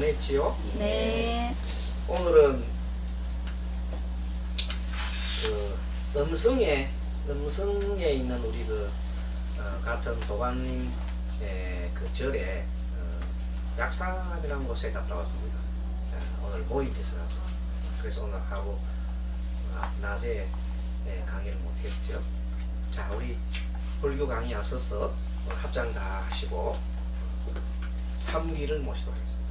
보냈지요? 네. 오늘은 그 음성에 음성에 있는 우리 그 어, 같은 도관님 그 절에 어, 약산이라는 곳에 갔다 왔습니다. 어, 오늘 모임 있어가지고 그래서 오늘 하고 어, 낮에 예, 강의를 못했죠. 자 우리 불교 강의 앞서서 합장 다 하시고 3기를 모시도록 하겠습니다.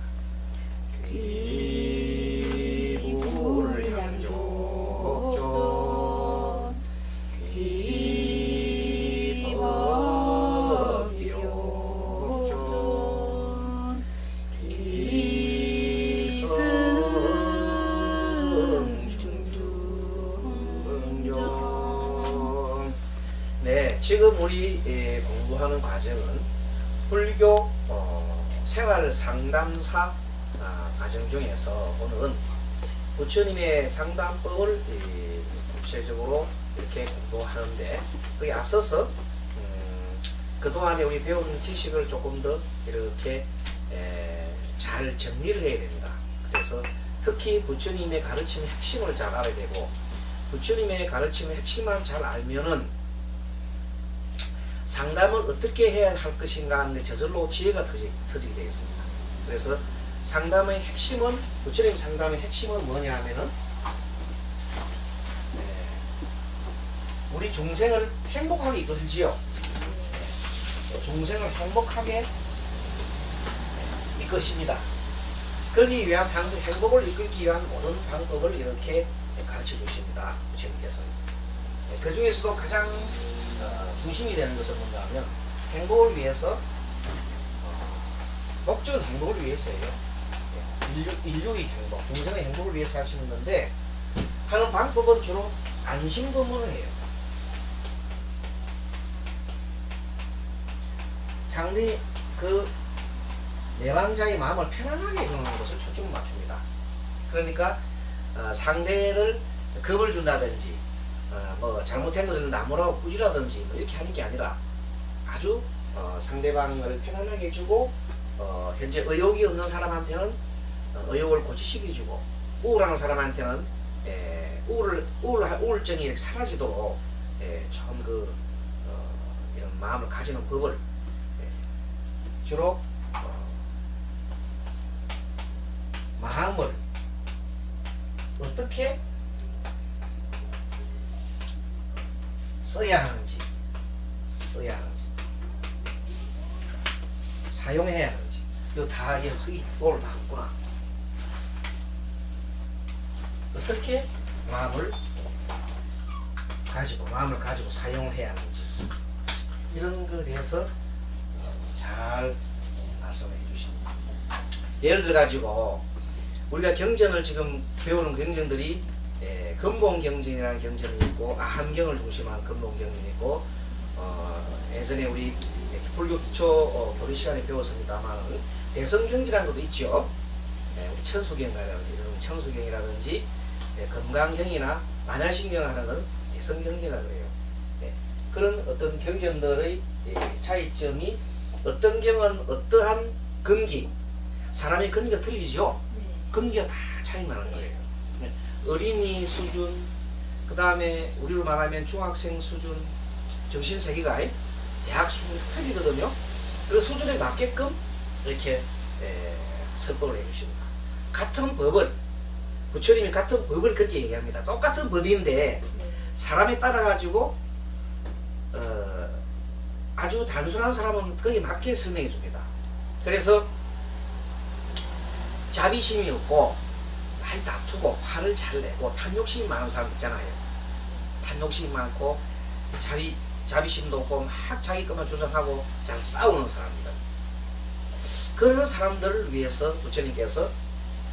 네, 지금 우리 예, 공부하는 과정은 불교 어, 생활 상담사 아, 과정 중에서 오늘은 부처님의 상담법을 이, 구체적으로 이렇게 공부하는데 그에 앞서서 음, 그동안에 우리 배운 지식을 조금 더 이렇게 에, 잘 정리를 해야 됩니다. 그래서 특히 부처님의 가르침의 핵심을 잘 알아야 되고 부처님의 가르침의 핵심만 잘 알면은 상담을 어떻게 해야 할 것인가 하는 데 저절로 지혜가 터지, 터지게 되어 있습니다. 그래서 상담의 핵심은 부처님 상담의 핵심은 뭐냐 하면은 네, 우리 종생을 행복하게 이끌지요. 네, 종생을 행복하게 이것입니다. 그러기 위한 행복을 이끌기 위한 모든 방법을 이렇게 가르쳐 주십니다. 부처님께서. 네, 그 중에서도 가장 어, 중심이 되는 것은 뭔가 하면 행복을 위해서 어, 목적은 행복을 위해서예요. 네, 인류, 인류 의 행복, 중생의 행복을 위해서 하시는 건데 하는 방법은 주로 안심검문을 해요. 상대 그 내방자의 마음을 편안하게 해주는 것을 초점을 맞춥니다. 그러니까 어, 상대를 겁을 준다든지 어, 뭐 잘못한 것을 나무라고 꾸지라든지 뭐 이렇게 하는 게 아니라 아주 어, 상대방을 편안하게 해주고 어, 현재 의욕이 없는 사람한테는 어, 의욕을 고치시켜주고 우울한 사람한테는 에, 우울, 우울, 우울증이 이렇게 사라지도록 에, 좋은 그 어, 이런 마음을 가지는 법을 에, 주로 어, 마음을 어떻게 써야 하는지 써야 하는지 사용해야 하는지 이거 다 이게 이 오늘 다 했구나 어떻게 마음을 가지고 마음을 가지고 사용해야 하는지 이런 것에 대해서 잘 말씀해 주십니다. 예를 들어 가지고 우리가 경전을 지금 배우는 경전들이 예, 근본 경전이라는 경전이 있고 아 함경을 중심한 근본 경전이 있고 어, 예전에 우리 불교 기초 어, 교리 시간에 배웠습니다만 대성 경전이라는 것도 있죠. 예, 우리 천수경이라든지 천수경이라든지 예, 금강경이나 만야신경 하는 건 대성 경전이라고 해요. 예, 그런 어떤 경전들의 예, 차이점이 어떤 경은 어떠한 근기 사람의 근기가 틀리죠. 근기가 다 차이 나는 거예요. 네. 어린이 수준, 그 다음에 우리로 말하면 중학생 수준, 정신 세계가 대학 수준 틀리거든요. 그 수준에 맞게끔 이렇게 에, 설법을 해주십니다. 같은 법을 부처님이 같은 법을 그렇게 얘기합니다. 똑같은 법인데 사람에 따라 가지고 어, 아주 단순한 사람은 거기에 맞게 설명해 줍니다. 그래서 자비심이 없고 많이 다투고 화를 잘 내고 탐욕심이 많은 사람 있잖아요. 탐욕심이 많고 자비 자비심도 없고 막 자기 것만 조정하고 잘 싸우는 사람들. 그런 사람들을 위해서 부처님께서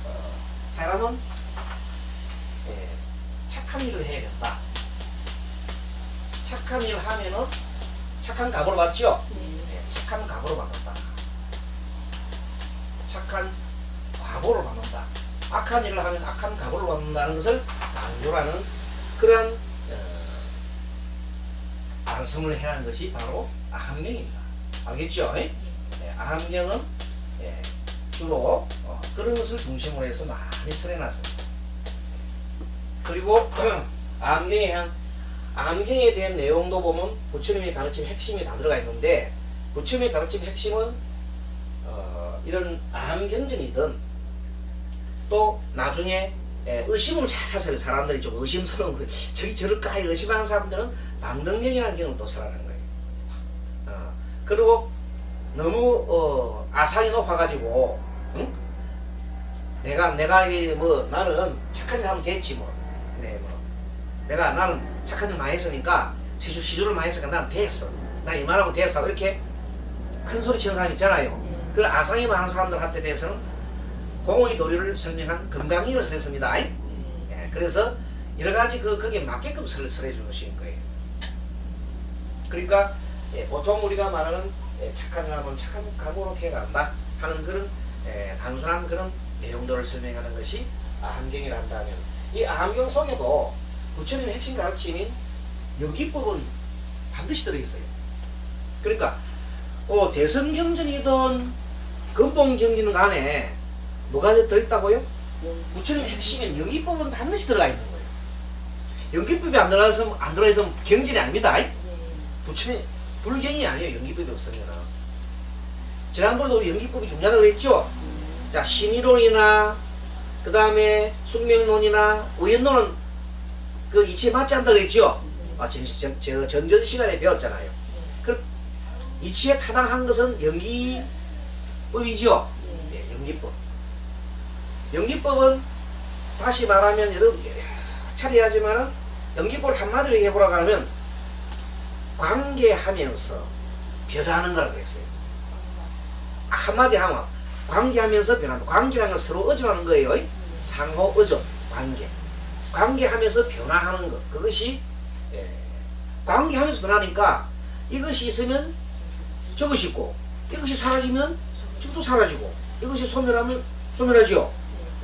어, 사람은 예, 착한 일을 해야겠다. 착한 일을 하면은 착한 값으로 받죠. 예, 착한 값으로 받는다. 착한 과보를 받는다. 악한 일을 하면 악한 값을 받는다는 것을 강조하는 그러한 어, 말씀을 해야 하는 것이 바로 아함명입니다. 알겠죠? 예? 네, 암경은 예, 주로 어, 그런 것을 중심으로 해서 많이 설해놨습니다. 그리고 암경에 한 암경에 대한 내용도 보면 부처님의 가르침 핵심이 다 들어가 있는데 부처님의 가르침 핵심은 어, 이런 암경전이든 또 나중에 예, 의심을 잘 하세요. 사람들이 좀 의심스러운 거 저기 저럴까 의심하는 사람들은 망등경이라는 경을 또 쓰라는 거예요. 어, 그리고 너무 어, 아상이 높아가지고 응? 내가 내가 이뭐 나는 착한 일 하면 됐지 뭐. 네, 뭐. 내가 나는 착한 일 많이 했으니까 시주 시주를 많이 했으니까 난 됐어. 나 이만하면 됐어. 이렇게 큰 소리 치는 사람 있잖아요. 그 아상이 많은 사람들한테 대해서는 공의 도리를 설명한 금강이를 설했습니다. 예, 그래서 여러 가지 그 거기에 맞게끔 설을 설해 주신 거예요. 그러니까 예, 보통 우리가 말하는 예, 착한 사람은 착한 각오로 태어난다 하는 그런 예, 단순한 그런 내용들을 설명하는 것이 암경이라 한다면 이 암경 속에도 부처님의 핵심 가르침인 여기법은 반드시 들어있어요. 그러니까 어, 대성경전이든 근본경전이든 간에 뭐가 들어있다고요? 부처님의 핵심인 연기법은 반드시 들어가 있는 거예요. 연기법이 안 들어가서 안 들어있으면 경전이 아닙니다. 부처님 불경이 아니에요. 연기법이 없으면 지난번에도 우리 연기법이 중요하다고 그랬죠. 자 신이론이나 그 다음에 숙명론이나 우연론은 그 이치에 맞지 않다 그랬죠. 아, 전, 전, 저 전전 시간에 배웠잖아요. 그 이치에 타당한 것은 연기법이죠. 예, 연기법. 연기법은 다시 말하면 여러분 여러 차례 하지만은 연기법을 한마디로 해보라고 하면 관계하면서 변하는 거라고 그랬어요. 한마디 하면 관계하면서 변한다. 관계라는 건 서로 의존하는 거예요. 상호 의존, 관계. 관계하면서 변화하는 것. 그것이 예, 관계하면서 변하니까 이것이 있으면 저것이 있고 이것이 사라지면 저것도 사라지고 이것이 소멸하면 소멸하죠.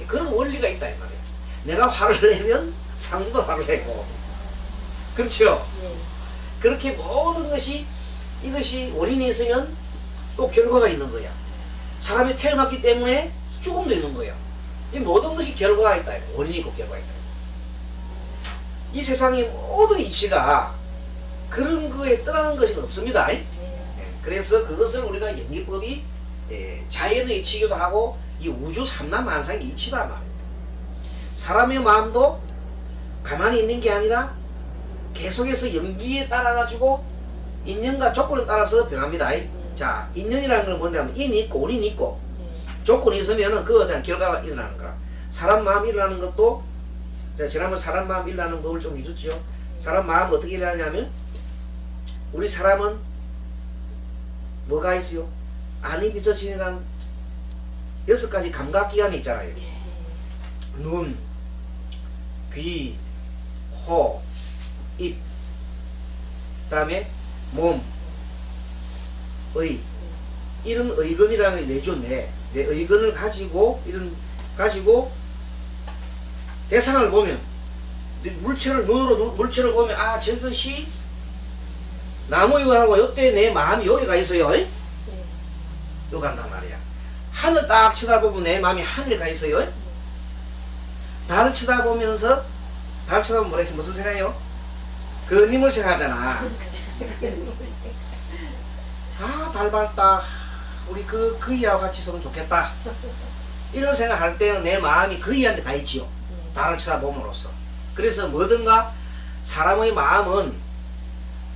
그런 원리가 있다 이 말이에요. 내가 화를 내면 상대도 화를 내고 그렇죠. 그렇게 모든 것이 이것이 원인이 있으면 또 결과가 있는 거야. 사람이 태어났기 때문에 죽음도 있는 거야. 이 모든 것이 결과가 있다. 원인이 있고 결과가 있다. 이 세상의 모든 이치가 그런 거에 떠나는 것이 없습니다. 예, 그래서 그것을 우리가 연기법이 예, 자연의 이치기도 하고 이 우주 삼라만상의 이치다 말입니다. 사람의 마음도 가만히 있는 게 아니라 계속해서 연기에 따라 가지고 인연과 조건에 따라서 변합니다. 자, 인연이라는 건 뭐냐면 인이 있고 원인이 있고 조건이 있으면은 그거에 대한 결과가 일어나는 거라. 사람 마음 일어나는 것도 자, 지난번 사람 마음 일어나는 법을 좀 해줬죠. 사람 마음 어떻게 일어나냐면 우리 사람은 뭐가 있어요? 안이 비춰지는 여섯 가지 감각 기관이 있잖아요. 눈, 귀, 코, 입, 그다음에 몸, 의 이런 의건이라는 게 내죠 내. 내 의건을 가지고 이런 가지고 대상을 보면 네 물체를 눈으로 눈- 물체를 보면 아 저것이 나무 이거하고 요때 내 마음이 여기가 있어요. 이? 여기 간단 말이야. 하늘 딱 쳐다보면 내 마음이 하늘에 가 있어요. 달을 쳐다보면서 달 쳐다보면 뭐라 했지 무슨 생각이요? 그님을 생각하잖아. 아, 달 밝다. 우리 그, 그 이하고 같이 있으면 좋겠다. 이런 생각할 때는 내 마음이 그 이한테 가 있지요. 달을 쳐다봄으로써. 그래서 뭐든가 사람의 마음은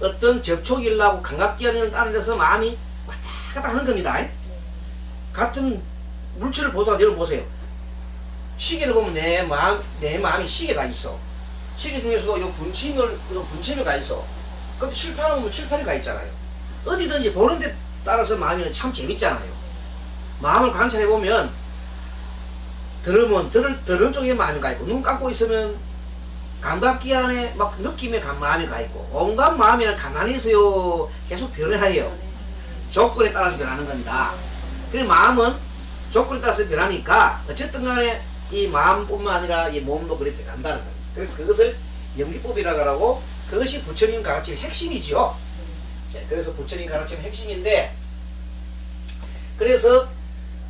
어떤 접촉이 일어나고 감각기관을 따라서 마음이 왔다 갔다 하는 겁니다. 같은 물체를 보다가 여러분 보세요. 시계를 보면 내 마음, 내 마음이 시계가 있어. 시계 중에서도 요 분침을, 요 분침이 가 있어. 그럼 칠판을 칠판이 가 있잖아요. 어디든지 보는 데 따라서 마음이 참 재밌잖아요. 마음을 관찰해 보면 들으면 들을 들은 쪽에 마음이 가 있고 눈 감고 있으면 감각기 안에 막 느낌의 감 마음이 가 있고 온갖 마음이랑 가만히 있어요. 계속 변해요. 조건에 따라서 변하는 겁니다. 그래 마음은 조건에 따라서 변하니까 어쨌든 간에 이 마음뿐만 아니라 이 몸도 그렇게 변한다는 거예요. 그래서 그것을 연기법이라고 하고 그것이 부처님 가르침 핵심이지요. 자, 그래서 부처님 가르침 핵심인데 그래서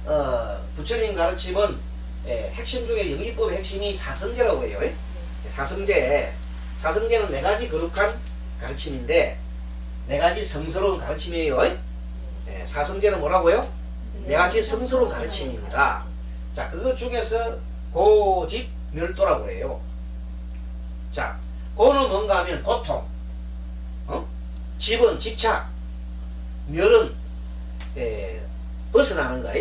어, 부처님 가르침은 예, 핵심 중에 영기법의 핵심이 사성제라고 해요. 예? 사성제. 사성제는 네 가지 거룩한 가르침인데 네 가지 성스러운 가르침이에요. 예, 사성제는 뭐라고요? 네 가지 성스러운 가르침입니다. 자, 그것 중에서 고집 멸도라고 해요. 자, 고는 뭔가 하면 고통, 어? 집은 집착, 멸은 에, 벗어나는 거,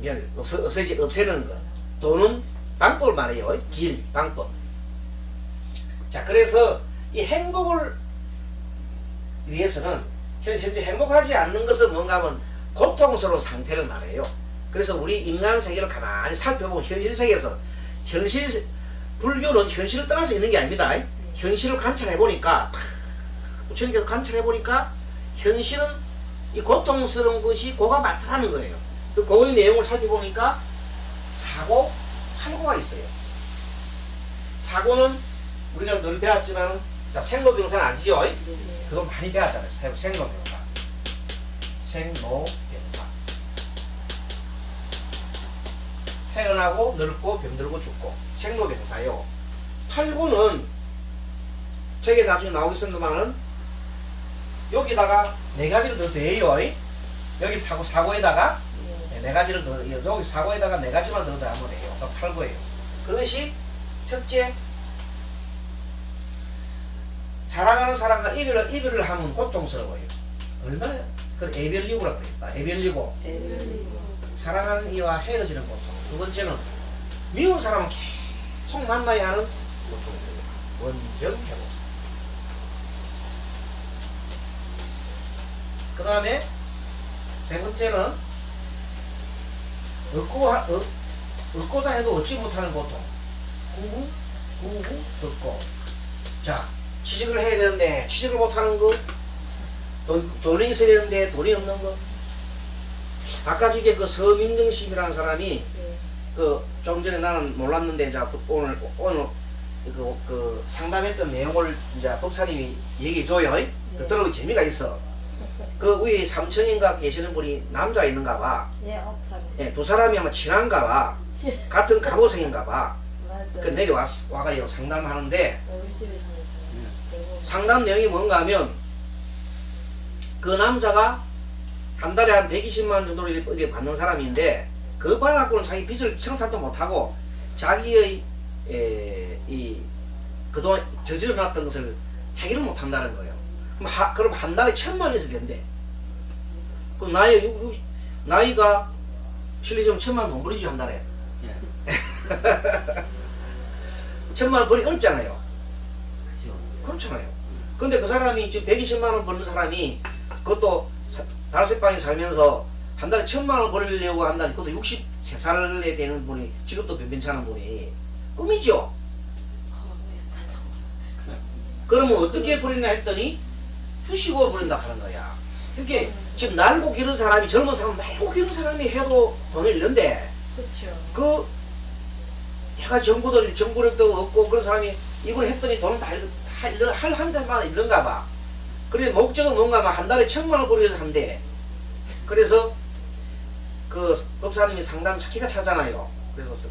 멸 없어, 없애지 없애는 거. 도는 방법을 말해요. 길 방법. 자, 그래서 이 행복을 위해서는 현- 현재 행복하지 않는 것은 뭔가 하면 고통스러운 상태를 말해요. 그래서 우리 인간 세계를 가만히 살펴보면 현실 세계에서 현실 세- 불교는 현실을 떠나서 있는 게 아닙니다. 현실을 관찰해 보니까 부처님께서 관찰해 보니까 현실은 이 고통스러운 것이 고가 많다는 거예요. 그 고의 내용을 살펴보니까 사고, 팔고가 있어요. 사고는 우리가 늘 배웠지만 자, 생로병사는 아니죠? 그거 많이 배웠잖아요. 생- 생로병사. 생로병사. 태어나고 늙고 병들고 죽고 생로병사요. 팔고는 저게 나중에 나오겠습니다만은 여기다가 네 가지를 더 더해요. 여기 사고 사고에다가 네, 네 가지를 더 여기 사고에다가 네 가지만 더 더하면 돼요. 또 팔고예요. 그것이 첫째 사랑하는 사람과 이별을 이별을 하면 고통스러워요. 얼마나 그 애별리고라 그랬다. 애별리고 사랑하는 이와 헤어지는 고통. 두 번째는 미운 사람은 계속 만나야 하는 고통이 있습니다. 원정회고. 그 다음에 세 번째는 얻고 하, 얻, 얻고자 해도 얻지 못하는 고통. 구구, 구구, 얻고. 자, 취직을 해야 되는데 취직을 못하는 거. 돈, 돈이 있어야 되는데 돈이 없는 거. 아까 저게 그 서민정 씨라는 사람이 그좀 전에 나는 몰랐는데 이제 그 오늘 오늘 그, 그 상담했던 내용을 이제 법사님이 얘기해 줘요. 그 들어보기 재미가 있어. 그 위에 삼천인가 계시는 분이 남자 있는가 봐. 예, 억하네. 예, 두 사람이 아마 친한가 봐. 같은 갑오생인가 봐. 맞아. 그 왔, 와가지고 상담하는데 우리 집에 사는 상담 내용이 뭔가 하면 그 남자가 한 달에 한 120만 원 정도를 이렇게 받는 사람인데 그 받아갖고는 자기 빚을 청산도 못하고 자기의 에, 이 그동안 저질러놨던 것을 해결을 못한다는 거예요. 그럼, 하, 그럼 한 달에 천만 원이 있어야 된대. 그럼 나이, 나이가 실례지만 천만 원돈 버리지 한 달에. 천만 원 버리 어렵잖아요. 그렇잖아요. 근데 그 사람이 지금 120만 원 버는 사람이 그것도 사- 다섯 방에 살면서 한 달에 천만 원 벌려고 한다니 그것도 63살에 되는 분이 직업도 변변찮은 분이 꿈이죠. 그러면 어떻게 버리냐 했더니 주식으로 버린다 하는 거야. 그게 지금 날고 기른 사람이 젊은 사람 날고 기른 사람이 해도 돈을 잃는데 그렇죠. 그 해가 정보들 정보력도 없고 그런 사람이 이걸 했더니 돈을 다, 잃- 다 잃는 할한 대만 잃는가 봐. 그래 목적은 뭔가 막한 달에 천만 원 벌여서 한대. 그래서 그 법사님이 상담 기가 차잖아요. 그래서 스-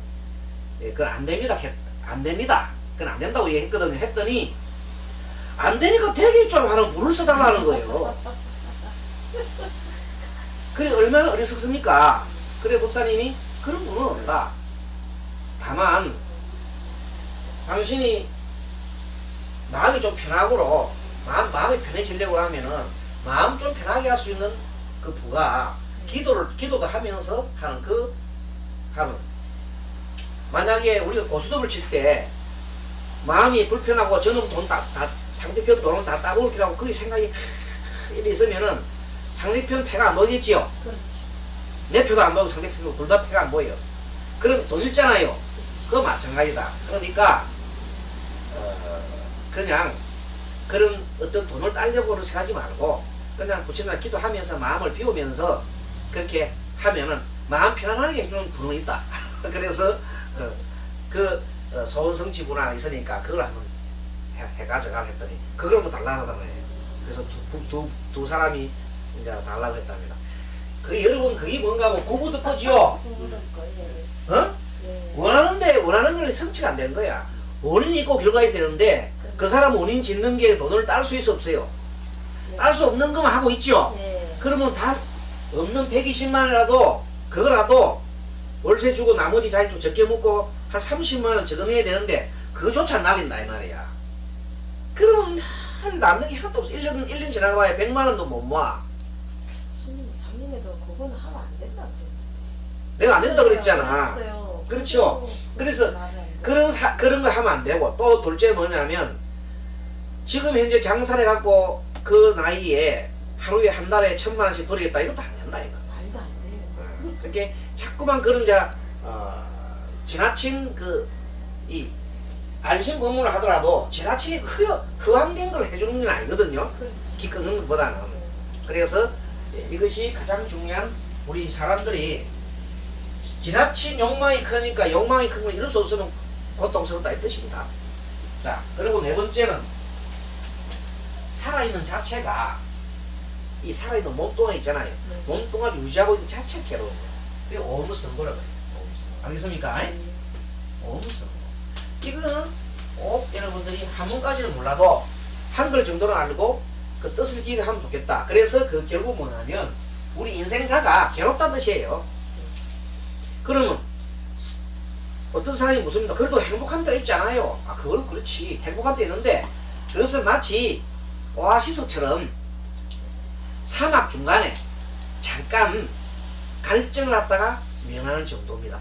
예, 그건 안 됩니다. 했- 안 됩니다. 그건 안 된다고 얘기했거든요. 했더니 안 되니까 되겠죠 하는 물을 써달라는 거예요. 그래 얼마나 어리석습니까? 그래 법사님이 그런 분은 없다. 다만 당신이 마음이 좀 편하고로 마음, 마음이 편해지려고 하면은 마음 좀 편하게 할 수 있는 그 부가 기도를 기도도 하면서 하는 그 하는 만약에 우리가 고수톱을 칠 때 마음이 불편하고 저는 돈다 다 상대편 돈은 다 따먹을 기라고 그 생각이 있으면은 상대편 패가 안 보이겠지요. 그렇죠. 내 표도 안 보이고 상대편 도둘다 표가 안 보여. 그럼 돈 잃잖아요. 그거 마찬가지다. 그러니까 어, 그냥 그런 어떤 돈을 따려고 생각하지 말고 그냥 부처님 기도하면서 마음을 비우면서 그렇게 하면은 마음 편안하게 해주는 분은 있다. 그래서 그, 그 어, 소원성취 문화 있으니까 그걸 한번 해, 해 가져가라 했더니 그걸도 달라고 하더라고요. 그래서 두, 두, 두, 두 사람이 이제 달라고 했답니다. 그 여러분 그게 뭔가 하면. 그거를 거예요. 어? 예. 원하는데 원하는 걸 성취가 안 되는 거야. 원인이 있고 결과가 있어야 되는데 그 사람 원인 짓는 게 돈을 딸 수 있어 없어요. 딸 수 없는 것만 하고 있죠. 예. 그러면 다 없는 120만 원이라도 그거라도 월세 주고 나머지 자기 좀 적게 먹고 한 30만 원 저금해야 되는데 그거조차 날린다 이 말이야. 그러면 날 남는 게 하나도 없어. 1년, 1년 지나가봐야 100만 원도 못 모아. 그거는 하면 안 된다. 내가 안 된다 그랬잖아. 했어요. 그렇죠. 그래서 돼. 그런 사, 그런 거 하면 안 되고 또 둘째 뭐냐면 지금 현재 장사를 갖고 그 나이에 하루에 한 달에 천만 원씩 벌이겠다 이것도 안 된다 이거. 말도 안 돼요. 그렇게 자꾸만 그런 자 어, 지나친 그 이 안심 건물을 하더라도 지나치게 허, 허황된 걸 해주는 건 아니거든요. 그렇지. 기 끊는 것보다는. 그래서 이것이 가장 중요한 우리 사람들이 지나친 욕망이 크니까 욕망이 큰걸 이룰 수 없으면 고통스럽다 이 뜻입니다. 자, 그리고 네 번째는 살아있는 자체가 이 살아있는 몸뚱아리 있잖아요. 네. 몸뚱아리 유지하고 있는 자체가 괴로워요. 그게 오무선고라고 해요. 알겠습니까? 네. 오무선고. 이거는 꼭 여러분들이 한 문까지는 몰라도 한글 정도는 알고 그 뜻을 기억하면 좋겠다. 그래서 그 결국 뭐냐면 우리 인생사가 괴롭다는 뜻이에요. 그러면 어떤 사람이 묻습니다. 그래도 행복한 때가 있잖아요. 아, 그거는 그렇지. 행복한 때 있는데 그것은 마치 오아시스처럼 사막 중간에 잠깐 갈증을 갖다가 명하는 정도입니다.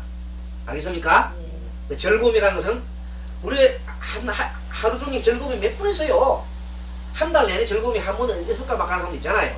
알겠습니까? 예. 그 즐거움이라는 것은 우리 한, 하, 하루 종일 즐거움이 몇 번 있어요. 한 달 내내 즐거움이 한 번은 있을까 말까 하는 사람 있잖아요.